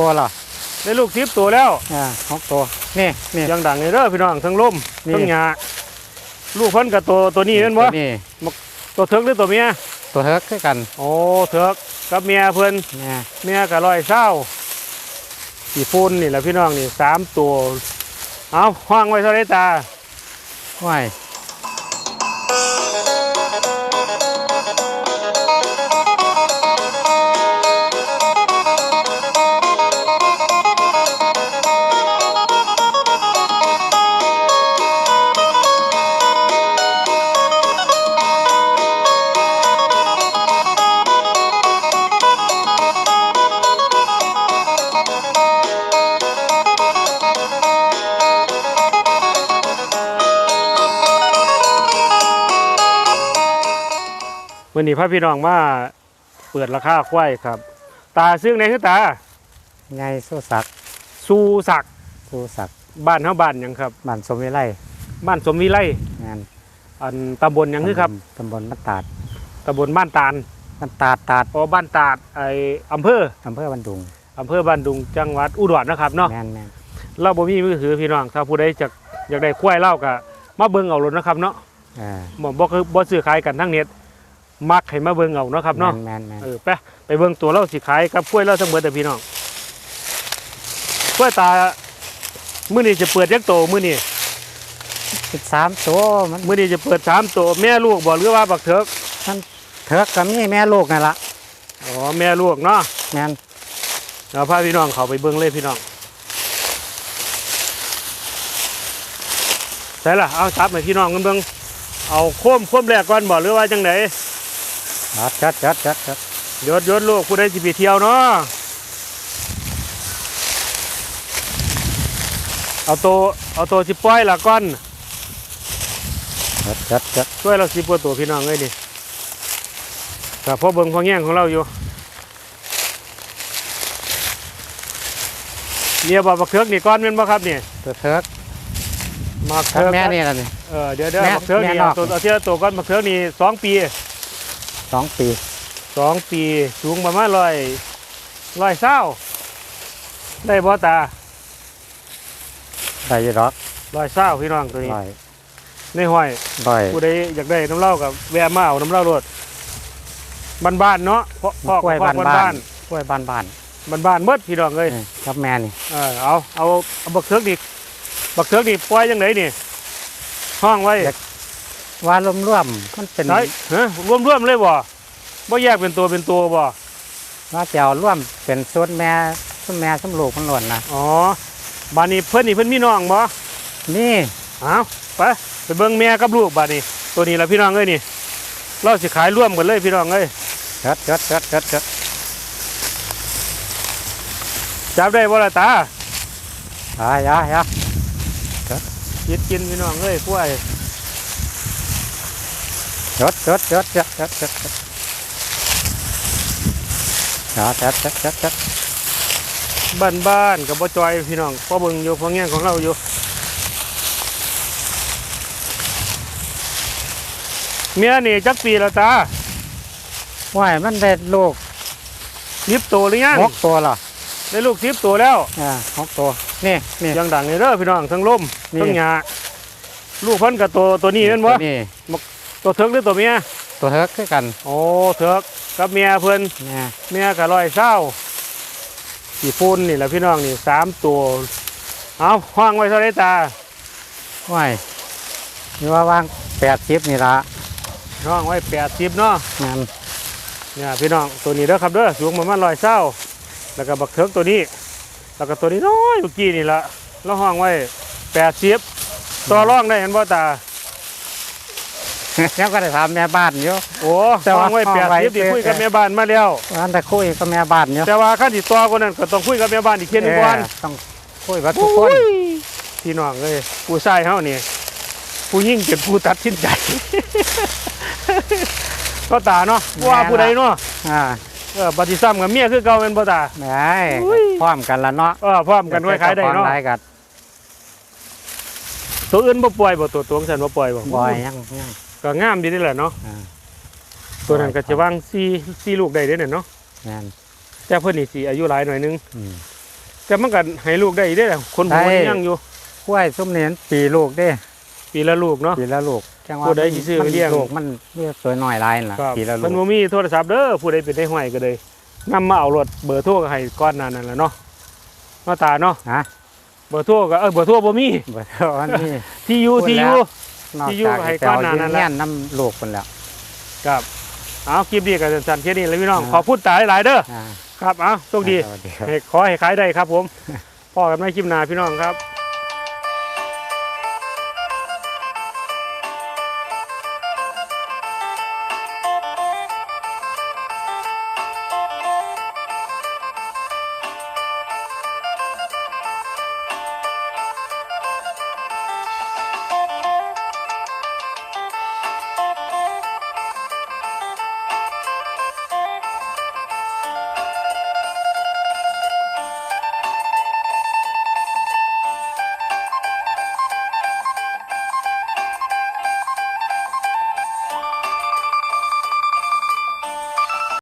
ตัวเหรอได้ลูกทิพตัวแล้วอ่าหกตัวนี่นี่ยังดังเลยเด้อพี่น้องทั้งลมนี่ทั้งหญ้าลูกเพิ่นกับตัวตัวนี้เป็นบ่นี่ตัวเถิกหรือตัวเมียตัวเฮิร์กคือกัน โอ้เถิกกับเมียเพิ่นเนี่ยเมียกับร้อยเศร้ากี่ฟุ้นนี่แหละพี่น้องนี่สามตัว เอาห้างไว้เท่าไรตาว้าย วันนี้พระพี่น้องมาเปิดราคาควายครับ ตาซึ่งในคือตาไงสู้สักดิ์สูศักดิ์สู้สักดิ์บ้านเฮาบ้านหยังครับ บ้านสมวิไลบ้านสมวิไลงานอันตำบลหยังคือครับตำบลบ้านตาดตำบลบ้านตาลบ้านตาดตาดอ๋อบ้านตาดไออำเภออำเภอบันดุงอำเภอบ้านดุงจังหวัดอุดรนะครับเนาะแม่นแม่นเราบ่มีมือถือพี่น้องถ้าผู้ใดจะอยากได้ควายเล่าก็มาเบิ่งเอารถนะครับเนาะอ่าบ่บ่คือบ่ซื้อขายกันทั้งเน็ต มักให้มาเบิ่งเอาเนาะครับเนาะแม่นแม่นเออไปไปเบิ่งตัวเราสิขายกับกล้วยเราทั้งเบิดแต่พี่น้องกล้วยตามื้อนี้จะเปิดยักโตมื้อนี้สิบสามตัวมันมื้อนี้จะเปิดสามตัวแม่ลูกบ่หรือว่าบักเถิกเถิกกับนี่แม่ลูกนั่นละอ๋อแม่ลูกเนาะแม่นเดี๋ยวพาพี่น้องเขาไปเบิ่งเลยพี่น้องใช่ล่ะเอาจับให้พี่น้องกันเบิ่งเอาโค้มโค้มแรกก่อนบ่หรือว่าจังได จัดจัดจัดจัดจัดยศยศลูกผู้ใดสิไปเที่ยวเนาะเอาตัวเอาตัวสิปล่อยละก่อนจัดจัดจัดช่วยเราสิบกว่าตัวพี่น้องเลยนี่แต่พ่อเบิ่งพ่อแง่งของเราอยู่เนี่ยบอกบักเทือกนี่ก้อนเป็นบ่ครับนี่ตัวเถิกมากับเทือกแม่นี่ละนี่เออเดี๋ยวเดี๋ยวแม่บักเทือกนี่แม่นเอาอกตัวเอาเทียละตัวก้อนบักเทือกนี่สองปี สองปีสองปีสูงประมาณร้อยร้อยเศร้าได้บ่ตาได้อยี่ดอกร้อยเศร้าพี่น้องตัวนี้ร้อยในห้อยร้อยผู้ใดอยากได้น้ำเหล้ากับแวะมาเอาน้ำเหล้ารดบ้านๆเนาะพ่อพ่อกล้วยพ่อบ้านบ้าบ้านนกล้วยบ้านบ้านบ้านๆเบิดพี่น้องเอ้ยนี่กับแม่นี่เออเอาเอาเอาบักเทือกดิบักเทือกดิปล่อยยังไงนี่ห้องไว้ ว่าร่วมร่วมๆมันเป็นใช่ฮะรวมรวมๆเลยบ่บ่แยกเป็นตัวเป็นตัวบ่ว่าจะเอาร่วมเป็นส่วนแม่ส่วนแม่สมลูกมันหล่นนะอ๋อบ้านนี้เพิ่นนี่เพิ่นมีน้องบ่นี่เอาไปไปเบิ่งแม่กับลูกบ้านนี้ตัวนี้ล่ะพี่น้องเอ้ยนี่เราสิขายร่วมกันเลยพี่น้องเอ้ยจัดจัดจัดจัดจัดจับได้บ่ล่ะตาอ่ายายากินกินพี่น้องเอ้ยกล้วย จัดจัดจัดจัดจัดจัดจัดจัดจัดจัดจัดจัดบ้านๆกับบ่จอยพี่น้องพอเบิ่งอยู่พอแง่งของเราอยู่เมียนี่จักปีแล้วตาว่ายมันได้ลูกยิบโตหรือยังหกตัวเหรอได้ลูกสิบตัวแล้วอ่าหกตัวนี่นี่ยังดังเลยเด้อพี่น้องทั้งลมนี่ทั้งหญ้าลูกเพิ่นกับตัวตัวนี้เป็นบ่นี่ ตัวเถิกหรือตัวเมียตัวเฮิร์กคือกัน โอ้เถิกกับเมียเพิ่นเนี่ยเมียกับร้อยเศร้ากี่ฟุ้นนี่แหละพี่น้องนี่สามตัว เอาห้างไว้เท่าไรตาว่ายนี่ว่าวางแปดสิบนี่ละห้างไว้แปดสิบเนาะงานเนี่ยพี่น้องตัวนี้เด้อครับเด้อสูงประมาณร้อยเศร้าแล้วก็บักเถิกตัวนี้ แล้วก็ตัวนี้น้อยเมื่อกี้นี่ละแล้วห้างไว้แปดสิบต่อรองได้เห็นบ่ตา ยังก็ได้ถามแม่บ้านอยู่ โอ้แต่ว่าห้องไว้แปดห้องไว้สิบที่คุยกับเออแม่บ้านมาแล้ววันแต่คุยกับแม่บ้านอยู่แต่ว่าขั้นที่ตัวคนนั้นก็ต้องคุยกับแม่บ้านอีกเช่นงก่อนเออต้องคุยกับทุกคนโอ้ยพี่น้องเอ้ยผู้ชายเฮานี่ผู้ยิ่งเป็นผู้ตัดสินใจ ก็ตาเนาะว่าผู้ใดเนาะอ่าเออปฏิซ้ำกับเมียคือเก่าเป็นบ่ตาได้อุ้ย พร้อมกันละเนาะเออพร้อมกันไว้ขายได้เนาะได้กันตัวอื่นบ่ปล่อยบ่ตัวตัวของฉันบ่ปล่อยบ่บอยยังยัง ก็งามดีนี่แหละเนาะอ่าตัวนั้นก็จะวาง4 4ลูกได้เด้เนี่ยเนาะงานแต่เพิ่นนี่สิอายุหลายหน่อยนึง อืม แต่มันก็ให้ลูกได้อีกได้อคนหัวได้ยังอยู่ กล้วยส้มเนียนปีลูกเด้ปีละลูกเนาะ ปีละลูกจังว่าผู้ใดสิซื้อไปเลี้ยง ลูกมันเรียกสวยหน่อยลายน่ะครับปีละลูเพิ่นกบ่มีโทรศัพท์เด้อผู้ใดเป็นได้ห้อยก็เลยนำมาเอารถเบอร์โทรก็ให้ก้อนหนั้นนั่นแหละเนาะเนาะตาเนาะฮะเบอร์โทรก็เออเบอร์โทรบ่มีเบ่เท่าอันนี้ ที่อยู่พูดที่อแล้ยู่ว นอกที่อยู่จากให้ให้ก้ก้ออนนหน้านั้นั้นนละแน่นน้ำลูกคนแล้ว ครับเอาคลิปนี้ก็สั้นๆแค่นี้เลยพี่น้องอ่า ขอพูดตาหลายๆเด้ออ่าครับเอาโชคดี สวัสดีครับ ให้ขอให้ขายได้ครับผม พ่อกันไม่คลิปหน้าพี่น้องครับ